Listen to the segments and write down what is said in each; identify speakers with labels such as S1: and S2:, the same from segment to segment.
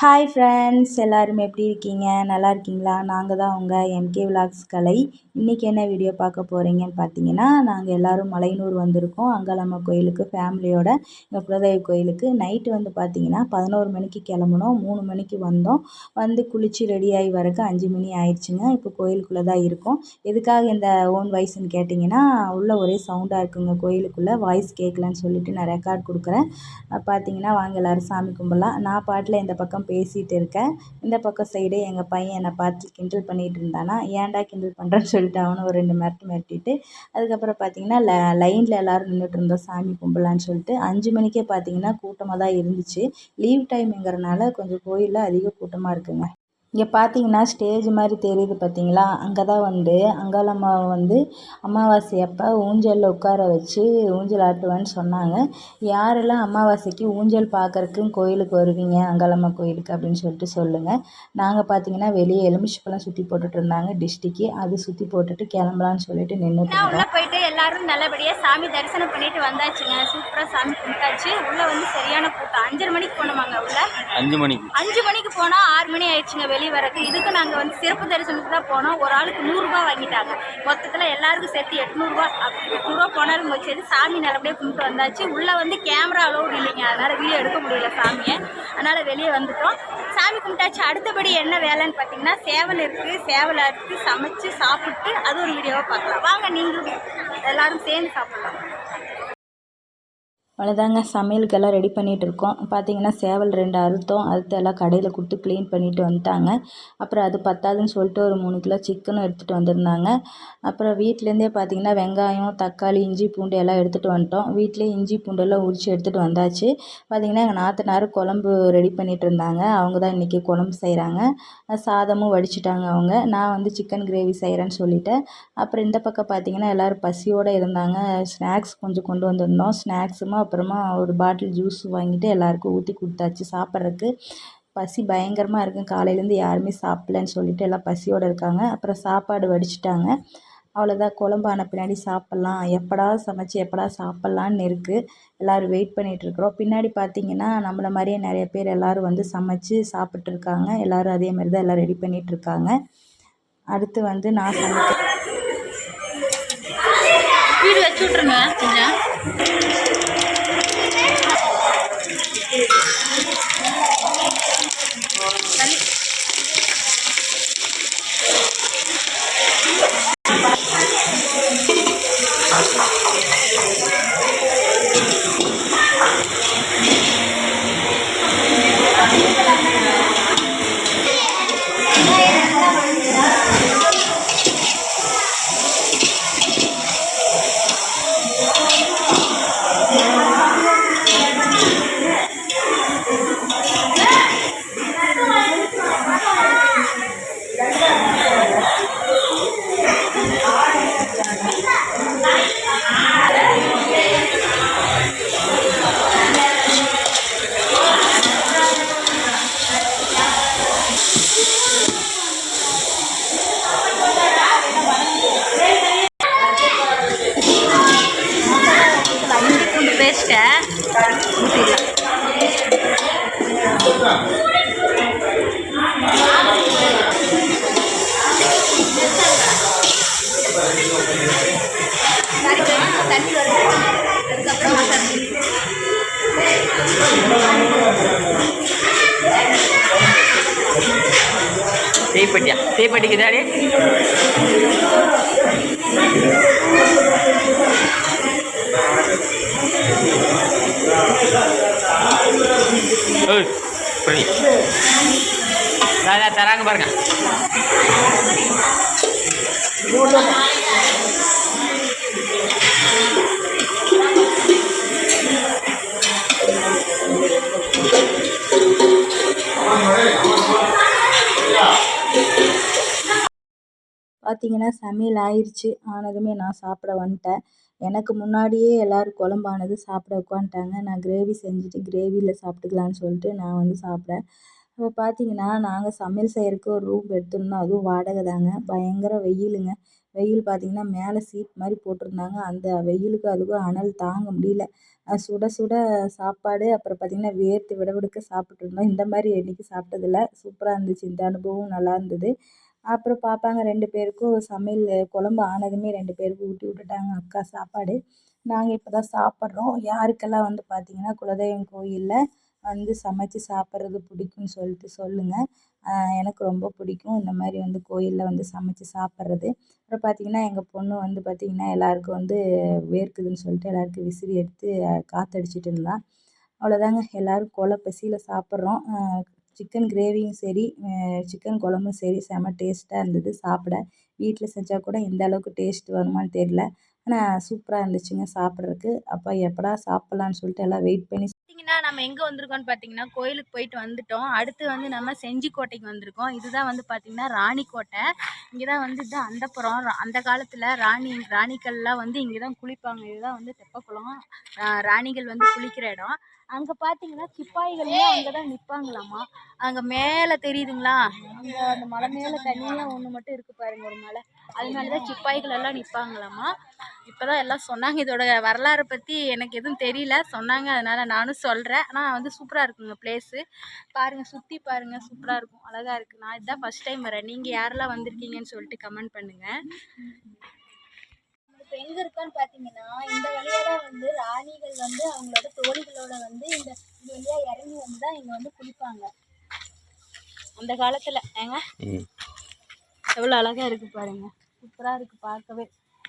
S1: hi friends எல்லோரும் எப்படி இருக்கீங்க நல்லா இருக்கீங்களா நாங்கள் தான் உங்கள் எம்கே விலாக்ஸ் கலை இன்றைக்கி என்ன வீடியோ பார்க்க போகிறீங்கன்னு பார்த்தீங்கன்னா நாங்கள் எல்லோரும் மலையனூர் வந்திருக்கோம் அங்காளம்ம கோயிலுக்கு ஃபேமிலியோட எங்கள் குலதெய்வ கோயிலுக்கு நைட்டு வந்து பார்த்திங்கன்னா பதினோரு மணிக்கு கிளம்புனோம் மூணு மணிக்கு வந்தோம் வந்து குளித்து ரெடியாகி வரக்கு அஞ்சு மணி ஆயிடுச்சுங்க இப்போ கோயிலுக்குள்ளே தான் இருக்கோம் எதுக்காக இந்த ஓன் வாய்ஸ்ன்னு கேட்டிங்கன்னா உள்ளே ஒரே சவுண்டாக இருக்குங்க கோயிலுக்குள்ளே வாய்ஸ் கேட்கலன்னு சொல்லிட்டு நான் ரெக்கார்ட் கொடுக்குறேன் பார்த்தீங்கன்னா வாங்க எல்லோரும் சாமி கும்பலாம் நான் பாட்டில் இந்த பக்கம் பேசிகிட்டு இருக்கேன் இந்த பக்கம் சைடு எங்கள் பையன் என்னை பார்த்து கிண்டல் பண்ணிகிட்டு இருந்தானா ஏன்டா கிண்டல் பண்ணுறேன்னு சொல்லிட்டு அவனும் ஒரு ரெண்டு மிரட்டு மிரட்டிட்டு அதுக்கப்புறம் பார்த்தீங்கன்னா ல லைனில் எல்லோரும் நின்றுட்டு இருந்தோம் சாமி கும்பலான்னு சொல்லிட்டு அஞ்சு மணிக்கே பார்த்திங்கன்னா கூட்டமாக தான் இருந்துச்சு லீவ் டைம்ங்கிறனால கொஞ்சம் கோயிலில் அதிக கூட்டமாக இருக்குங்க இங்கே பார்த்தீங்கன்னா ஸ்டேஜ் மாதிரி தெரியுது பார்த்தீங்களா அங்கே தான் வந்து அங்காள அம்மாவை வந்து அமாவாசை அப்போ ஊஞ்சலில் உட்கார வச்சு ஊஞ்சல் ஆட்டுவேன்னு சொன்னாங்க யாரெல்லாம் அமாவாசைக்கு ஊஞ்சல் பார்க்குறக்கும் கோயிலுக்கு வருவீங்க அங்காளம்மா கோயிலுக்கு அப்படின்னு சொல்லிட்டு சொல்லுங்கள் நாங்கள் பார்த்தீங்கன்னா வெளியே எலுமிச்சப்பெல்லாம் சுற்றி போட்டுட்டு இருந்தாங்க டிஸ்ட்ரிக்கு அது சுற்றி போட்டுட்டு கிளம்பலான்னு சொல்லிட்டு நின்றுட்டு
S2: உள்ளே போயிட்டு எல்லாரும் நல்லபடியாக சாமி தரிசனம் பண்ணிட்டு வந்தாச்சுங்க சூப்பராக சாமி கும்பிட்டாச்சு உள்ளே வந்து சரியான கூட்டம் அஞ்சரை மணிக்கு போனோமாங்க உள்ள
S3: அஞ்சு மணிக்கு அஞ்சு
S2: மணிக்கு போனால் ஆறு மணி ஆயிடுச்சுங்க வரக்கு இதுக்கு நாங்கள் வந்து சிறப்பு தரிசனத்துக்கு தான் போனோம் ஒரு ஆளுக்கு நூறுரூவா வாங்கிட்டாங்க மொத்தத்தில் எல்லாருக்கும் சேர்த்து எட்நூறுரூவா எட்நூறுரூவா போனாலும் வச்சு சாமி நல்லபடியாக கும்பிட்டு வந்தாச்சு உள்ளே வந்து கேமரா அளவு இல்லைங்க அதனால் வீடியோ எடுக்க முடியல சாமியை அதனால் வெளியே வந்துட்டோம் சாமி கும்பிட்டாச்சு அடுத்தபடி என்ன வேலைன்னு பார்த்தீங்கன்னா சேவல் இருக்குது சேவல் அறுத்து சமைச்சு சாப்பிட்டு அது ஒரு வீடியோவாக பார்க்கலாம் வாங்க நீங்களும் எல்லோரும் சேர்ந்து சாப்பிட்லாம்
S1: அவ்வளோதாங்க சமையலுக்கெல்லாம் ரெடி பண்ணிகிட்டு இருக்கோம் பார்த்தீங்கன்னா சேவல் ரெண்டு அறுத்தோம் அறுத்து எல்லாம் கடையில் கொடுத்து க்ளீன் பண்ணிவிட்டு வந்துட்டாங்க அப்புறம் அது பத்தாதுன்னு சொல்லிட்டு ஒரு மூணு கிலோ சிக்கனும் எடுத்துகிட்டு வந்திருந்தாங்க அப்புறம் வீட்டிலேருந்தே பார்த்திங்கன்னா வெங்காயம் தக்காளி இஞ்சி பூண்டு எல்லாம் எடுத்துகிட்டு வந்துட்டோம் வீட்டிலே இஞ்சி பூண்டெல்லாம் உரித்து எடுத்துகிட்டு வந்தாச்சு பார்த்திங்கன்னா எங்கள் நாற்று குழம்பு ரெடி பண்ணிகிட்டு இருந்தாங்க அவங்க தான் இன்றைக்கி குழம்பு செய்கிறாங்க சாதமும் வடிச்சிட்டாங்க அவங்க நான் வந்து சிக்கன் கிரேவி செய்கிறேன்னு சொல்லிவிட்டேன் அப்புறம் இந்த பக்கம் பார்த்திங்கன்னா எல்லோரும் பசியோடு இருந்தாங்க ஸ்நாக்ஸ் கொஞ்சம் கொண்டு வந்திருந்தோம் ஸ்நாக்ஸுமா அப்புறமா ஒரு பாட்டில் ஜூஸ் வாங்கிட்டு எல்லாேருக்கும் ஊற்றி கொடுத்தாச்சு சாப்பிட்றதுக்கு பசி பயங்கரமாக இருக்கும் காலையிலேருந்து யாருமே சாப்பிட்லன்னு சொல்லிட்டு எல்லாம் பசியோடு இருக்காங்க அப்புறம் சாப்பாடு வடிச்சிட்டாங்க அவ்வளோதான் குழம்பான பின்னாடி சாப்பிட்லாம் எப்படா சமைச்சு எப்படா சாப்பிட்லான்னு இருக்குது எல்லோரும் வெயிட் பண்ணிகிட்ருக்குறோம் பின்னாடி பார்த்திங்கன்னா நம்மளை மாதிரியே நிறைய பேர் எல்லோரும் வந்து சமைச்சு சாப்பிட்ருக்காங்க எல்லோரும் அதே மாதிரி தான் எல்லாம் ரெடி பண்ணிகிட்ருக்காங்க அடுத்து வந்து நான் சமைக்க வீடு வச்சு விட்ருங்க தீப்பட்டிக்குதாடி தராங்க பாருங்க பார்த்திங்கன்னா சமையல் ஆயிடுச்சு ஆனதுமே நான் சாப்பிட வந்துட்டேன் எனக்கு முன்னாடியே எல்லோரும் குழம்பானது சாப்பிட உட்காந்துட்டாங்க நான் கிரேவி செஞ்சுட்டு கிரேவியில் சாப்பிட்டுக்கலான்னு சொல்லிட்டு நான் வந்து சாப்பிட்டேன் இப்போ பார்த்தீங்கன்னா நாங்கள் சமையல் செய்கிறக்கு ஒரு ரூம் எடுத்துருந்தோம் அதுவும் வாடகை தாங்க பயங்கர வெயிலுங்க வெயில் பார்த்தீங்கன்னா மேலே சீட் மாதிரி போட்டிருந்தாங்க அந்த வெயிலுக்கு அதுக்கும் அனல் தாங்க முடியல சுட சுட சாப்பாடு அப்புறம் பார்த்திங்கன்னா வேர்த்து விடவிடுக்க சாப்பிட்டுருந்தோம் இந்த மாதிரி இன்றைக்கி சாப்பிட்டதில்ல சூப்பராக இருந்துச்சு இந்த அனுபவம் நல்லா இருந்தது அப்புறம் பாப்பாங்க ரெண்டு பேருக்கும் சமையல் குழம்பு ஆனதுமே ரெண்டு பேருக்கும் ஊட்டி விட்டுட்டாங்க அக்கா சாப்பாடு நாங்கள் இப்போ தான் சாப்பிட்றோம் யாருக்கெல்லாம் வந்து பார்த்திங்கன்னா குலதெய்வம் கோயிலில் வந்து சமைச்சு சாப்பிட்றது பிடிக்கும்னு சொல்லிட்டு சொல்லுங்கள் எனக்கு ரொம்ப பிடிக்கும் இந்த மாதிரி வந்து கோயிலில் வந்து சமைச்சு சாப்பிட்றது அப்புறம் பார்த்திங்கன்னா எங்கள் பொண்ணு வந்து பார்த்திங்கன்னா எல்லாருக்கும் வந்து வேர்க்குதுன்னு சொல்லிட்டு எல்லாருக்கும் விசிறி எடுத்து காற்றடிச்சிட்டு இருந்தா அவ்வளோதாங்க எல்லோரும் கொலை பசியில் சாப்பிட்றோம் சிக்கன் கிரேவியும் சரி சிக்கன் குழம்பும் சரி செம டேஸ்ட்டாக இருந்தது சாப்பிட வீட்டில் செஞ்சால் கூட இந்த அளவுக்கு டேஸ்ட் வருமான்னு தெரில ஆனால் சூப்பராக இருந்துச்சுங்க சாப்பிட்றதுக்கு அப்பா எப்படா
S2: சாப்பிட்லான்னு சொல்லிட்டு எல்லாம் வெயிட் பண்ணி பார்த்தீங்கன்னா நம்ம எங்கே வந்திருக்கோம்னு பார்த்தீங்கன்னா கோயிலுக்கு போயிட்டு வந்துட்டோம் அடுத்து வந்து நம்ம செஞ்சிக்கோட்டைக்கு வந்திருக்கோம் இதுதான் வந்து பார்த்தீங்கன்னா ராணிக்கோட்டை இங்கே தான் வந்து இதுதான் அந்தப்புறம் அந்த காலத்தில் ராணி ராணிகள்லாம் வந்து இங்கே தான் குளிப்பாங்க இதுதான் வந்து தெப்பக்குளம் ராணிகள் வந்து குளிக்கிற இடம் அங்கே பார்த்தீங்கன்னா சிப்பாய்களுமே அங்கே தான் நிற்பாங்களாமா அங்கே மேலே தெரியுதுங்களா அங்கே அந்த மலை மேலே தனியாக ஒன்று மட்டும் இருக்குது பாருங்க ஒரு மலை அது மேலே தான் சிப்பாய்கள் எல்லாம் நிற்பாங்களாமா இப்போ தான் எல்லாம் சொன்னாங்க இதோட வரலாறை பற்றி எனக்கு எதுவும் தெரியல சொன்னாங்க அதனால் நானும் சொல்கிறேன் ஆனால் வந்து சூப்பராக இருக்குங்க பிளேஸு பாருங்கள் சுற்றி பாருங்கள் சூப்பராக இருக்கும் அழகாக இருக்குது நான் இதுதான் ஃபஸ்ட் டைம் வரேன் நீங்கள் யாரெல்லாம் வந்திருக்கீங்கன்னு சொல்லிட்டு கமெண்ட் பண்ணுங்கள் இப்போ எங்கே இருக்கான்னு பார்த்தீங்கன்னா இந்த வழியாக தான் வந்து ராணிகள் வந்து அவங்களோட தோழிகளோட வந்து இந்த இது வழியாக இறங்கி வந்து தான் இங்கே வந்து குளிப்பாங்க அந்த காலத்தில் ஏங்க எவ்வளோ அழகாக இருக்குது பாருங்கள் சூப்பராக இருக்குது பார்க்கவே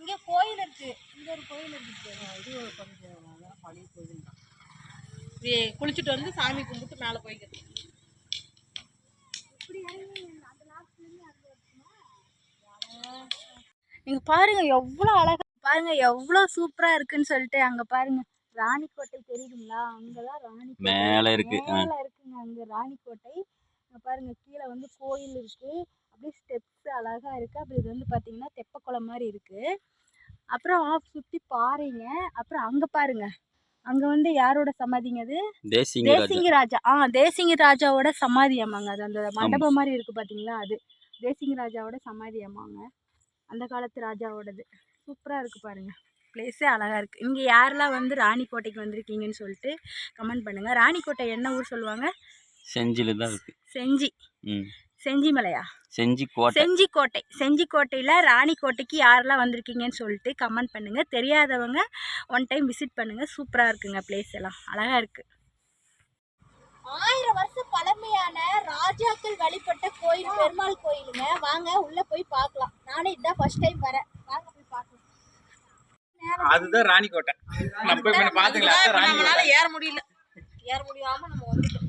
S2: இங்கே கோயில் இருக்கு இங்கே ஒரு கோயில் இருக்கு இது ஒரு பழைய கோயில் தான் குளிச்சுட்டு வந்து சாமி கும்பிட்டு மேலே போய்க்கிறது நீங்கள் பாருங்க எவ்வளோ அழகாக பாருங்க எவ்வளோ சூப்பராக இருக்குன்னு சொல்லிட்டு அங்கே பாருங்கள் ராணிக்கோட்டை தெரியுதுங்களா அங்கதான் ராணி மேல இருக்கு மேல இருக்குங்க அங்க ராணிக்கோட்டை பாருங்க கீழே வந்து கோயில் இருக்கு அப்படியே ஸ்டெப் அழகாக இருக்குது அப்புறம் இது வந்து பார்த்திங்கன்னா தெப்பக்குளம் மாதிரி இருக்குது அப்புறம் ஆஃப் சுற்றி பாருங்க அப்புறம் அங்கே பாருங்க அங்கே வந்து யாரோட சமாதிங்க அது தேசிங்க ராஜா ஆ தேசிங்க ராஜாவோட சமாதி அம்மாங்க அது அந்த மண்டபம் மாதிரி இருக்குது பார்த்தீங்களா அது தேசிங்க ராஜாவோட சமாதி அம்மாங்க அந்த காலத்து ராஜாவோடது சூப்பராக இருக்குது பாருங்கள் பிளேஸே அழகாக இருக்குது இங்கே யாரெல்லாம் வந்து ராணிக்கோட்டைக்கு வந்திருக்கீங்கன்னு சொல்லிட்டு கமெண்ட் பண்ணுங்கள் ராணிக்கோட்டை என்ன ஊர்
S3: சொல்லுவாங்க செஞ்சியில் தான் இருக்குது
S2: செஞ்சி செஞ்சி மலையா
S3: செஞ்சிக்கோட்டை செஞ்சிக்கோட்டை
S2: செஞ்சிக்கோட்டையில் ராணிக்கோட்டைக்கு யாரெல்லாம் வந்திருக்கீங்கன்னு சொல்லிட்டு கமெண்ட் பண்ணுங்கள் தெரியாதவங்க ஒன் டைம் விசிட் பண்ணுங்கள் சூப்பராக இருக்குங்க பிளேஸ் எல்லாம் அழகாக இருக்குது ஆயிரம் வருஷம் பழமையான ராஜாக்கள் வழிபட்ட கோயில் பெருமாள் கோயிலுங்க வாங்க உள்ள போய் பார்க்கலாம் நானே இதான் ஃபர்ஸ்ட் டைம் வரேன் வாங்க போய் பார்க்கலாம்
S3: அதுதான் ராணிக்கோட்டை
S2: நம்ம பாத்துக்கலாம் ஏற முடியல ஏற முடியாம நம்ம வந்துட்டோம்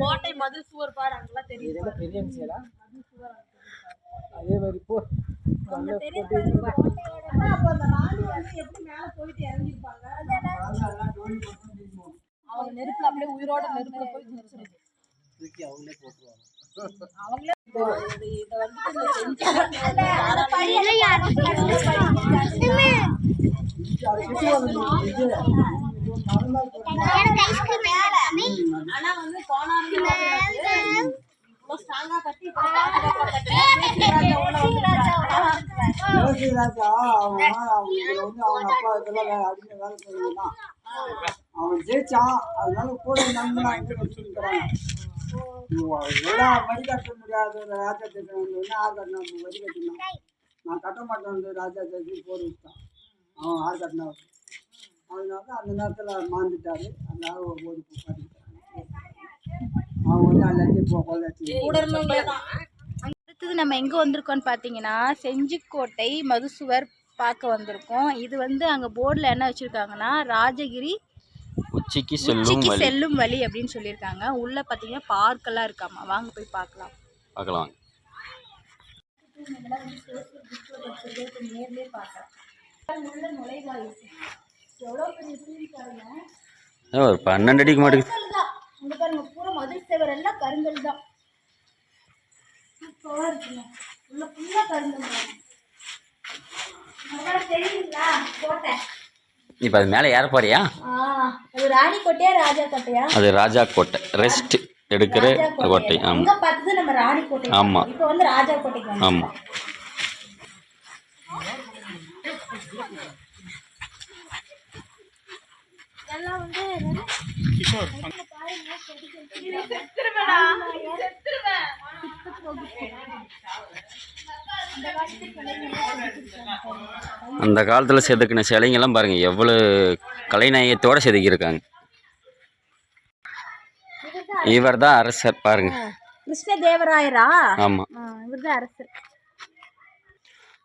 S2: கோட்டை மது சுவர் பாரு அங்கெல்லாம் தெரியும் பெரிய
S3: விஷயம் அதே மாதிரி போ
S2: அவங்க நெருப்புல அப்படியே உயிரோட நெருப்புல போய் அவங்களே போட்டுருவாங்க அவங்களே ஆனா வந்து அவன் ஜெயிச்சான் அதனால கூட நம்பினா எல்லாம் வழிகாட்ட முடியாத ராஜா ஜெயிக்கணும் ஆறு கட்டினா வழிகட்டினான் நான் கட்ட மாட்டேன் ராஜா ஜெயிச்சு போர் விட்டான் அவன் ஆறு கட்டினா அதனால அந்த நேரத்தில் மாந்துட்டாரு அதனால ஒரு அவங்க அடுத்தது நம்ம எங்கே வந்திருக்கோம்னு பார்த்தீங்கன்னா செஞ்சிக்கோட்டை மதுசுவர் பார்க்க வந்திருக்கோம் இது வந்து அங்கே போர்டில் என்ன வச்சுருக்காங்கன்னா ராஜகிரி உச்சிக்கு செல்லும் செல்லும் வழி அப்படின்னு சொல்லியிருக்காங்க உள்ளே பார்த்தீங்கன்னா பார்க்கெல்லாம் இருக்காமா வாங்க போய் பார்க்கலாம் பார்க்கலாம் பார்க்கலாம் உள்ள
S3: ஒரு பன்னெண்டு அடிக்கு மாட்டேங்குது இப்போ அது மேலே ஏற
S2: போறியா அது ராணி
S3: ராஜா அது ராஜா கோட்டை ரெஸ்ட் எடுக்கிற கோட்டை ஆமாம்
S2: பார்த்தது நம்ம ராணி கோட்டை ஆமாம் வந்து ராஜா ஆமாம்
S3: அந்த காலத்தில் செதுக்கின சிலைங்கெல்லாம் பாருங்கள் எவ்வளோ கலைநயத்தோடு செதுக்கியிருக்காங்க
S2: இவர் தான் அரசர் பாருங்க
S3: ஆமாம் இவர் தான் அரசர்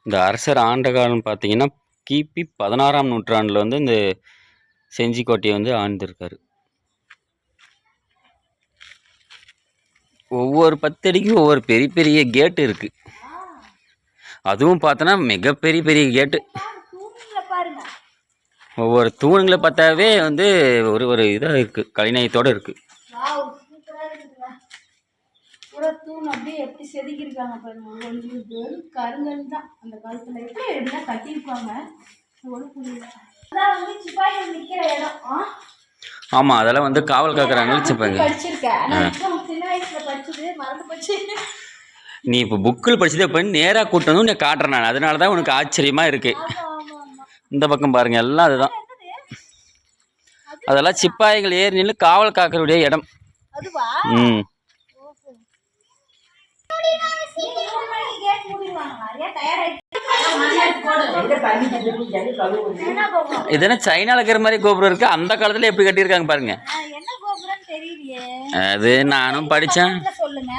S3: இந்த அரசர் ஆண்ட காலம் பார்த்தீங்கன்னா கிபி பதினாறாம் நூற்றாண்டில் வந்து இந்த செஞ்சிக்கோட்டையை வந்து ஆழ்ந்திருக்காரு ஒவ்வொரு பத்தடிக்கும் ஒவ்வொரு பெரிய பெரிய கேட்டு இருக்குது அதுவும் பார்த்தோன்னா மிகப்பெரிய பெரிய கேட்டு ஒவ்வொரு தூண்களை பார்த்தாவே வந்து ஒரு ஒரு இதாக இருக்குது கலைநயத்தோடு இருக்குது
S2: தூண் அப்படியே எப்படி பாருங்க கருங்கல் தான் அந்த காலத்துல எப்படி கட்டியிருப்பாங்க
S3: ஆமாம் அதெல்லாம் வந்து காவல் காக்குறாங்க சிப்பாங்க நீ இப்போ புக்கில் படிச்சதே போய் நேராக கூட்டணும் நீ காட்டுறேன் நான் அதனால தான் உனக்கு ஆச்சரியமாக இருக்குது இந்த பக்கம் பாருங்கள் எல்லாம் அதுதான் அதெல்லாம் சிப்பாய்கள் ஏறி நின்று காவல் காக்கருடைய இடம்
S2: ம் இது
S3: சைனால இருக்கிற மாதிரி கோபுரம் இருக்கு அந்த காலத்துல எப்படி கட்டியிருக்காங்க பாருங்க
S2: அது நானும் படிச்சேன்